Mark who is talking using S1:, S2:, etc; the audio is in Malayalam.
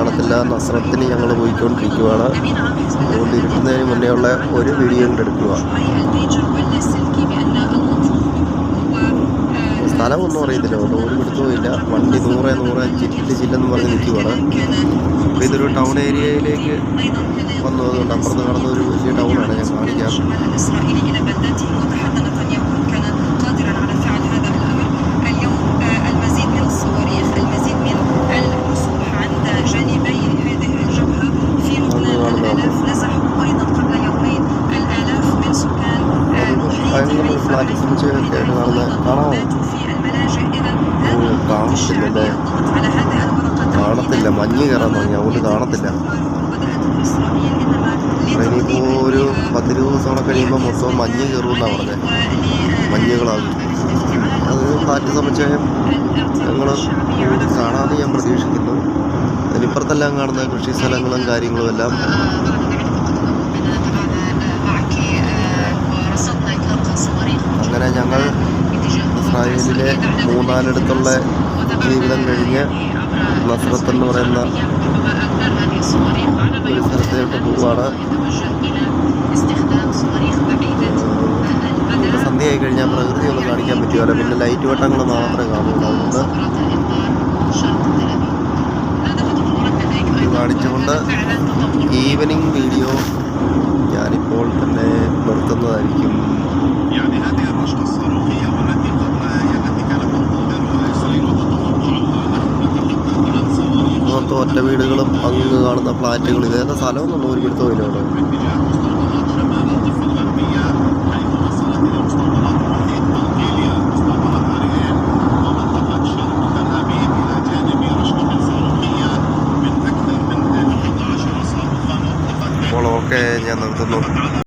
S1: അലഹമില്ല നസ്രത്തിന് ഞങ്ങൾ പോയിക്കൊണ്ടിരിക്കുവാണ്. അതുകൊണ്ട് ഇരുട്ടുന്നതിന് മുന്നേ ഉള്ള ഒരു വീഡിയോ എടുക്കുക. സ്ഥലമൊന്നും അറിയത്തില്ല ഒരു പിടുത്തവും ഇല്ല. വണ്ടി നൂറെ നൂറെ ചില്ല് ചില്ലെന്ന് പറഞ്ഞ് നിൽക്കുവാണ്. അപ്പോൾ ഇതൊരു ടൗൺ ഏരിയയിലേക്ക് വന്നതുകൊണ്ട് അപ്പുറത്ത് കടന്ന ഒരു വലിയ ടൗണാണ് ഞാൻ കാണിക്കാം.
S2: നമ്മുടെ
S1: ഫ്ലാറ്റ് ഫർണിച്ചറൊക്കെ ആയിട്ട് നടന്ന് കാണാമോ കാണത്തില്ലല്ലേ കാണത്തില്ല മഞ്ഞ് കയറാൻ തുടങ്ങി അതുകൊണ്ട് കാണത്തില്ല ഇനിയിപ്പോ ഒരു പത്ത് ദിവസത്തോടെ കഴിയുമ്പോൾ മൊത്തം മഞ്ഞ് കയറുമെന്നാണ് പറഞ്ഞത് മഞ്ഞുകളാകും അത് ഫ്ലാറ്റ് സമുച്ചയം ഞങ്ങൾ കാണാതെ ഞാൻ പ്രതീക്ഷിക്കുന്നു അതിനിപ്പുറത്തെല്ലാം കാണുന്ന കൃഷി സ്ഥലങ്ങളും കാര്യങ്ങളും എല്ലാം ഇസ്രായേലിലെ മൂന്നാലിടത്തുള്ള ജീവിതം കഴിഞ്ഞ് നസ്രത്ത് എന്ന് പറയുന്ന ഒരു സ്ഥലത്തേക്ക് ഇവിടെ സന്ധ്യയായി കഴിഞ്ഞാൽ പ്രകൃതി ഒന്നും കാണിക്കാൻ പറ്റുകയില്ല. പിന്നെ ലൈറ്റ് വട്ടങ്ങൾ മാത്രമേ കാണുള്ളൂ അതുകൊണ്ട് കാണിച്ചുകൊണ്ട് ഈവനിങ് വീഡിയോ ഞാനിപ്പോൾ തന്നെ നിർത്തുന്നതായിരിക്കും. രണ്ട് വീടുകളും അങ്ങ് കാണുന്ന ഫ്ലാറ്റുകളും ഇതേതാ സ്ഥലമൊന്നും ഒരു പിടുത്തമില്ല അവിടെ അപ്പോൾ ഓക്കെ ഞാൻ നിർത്തുന്നു.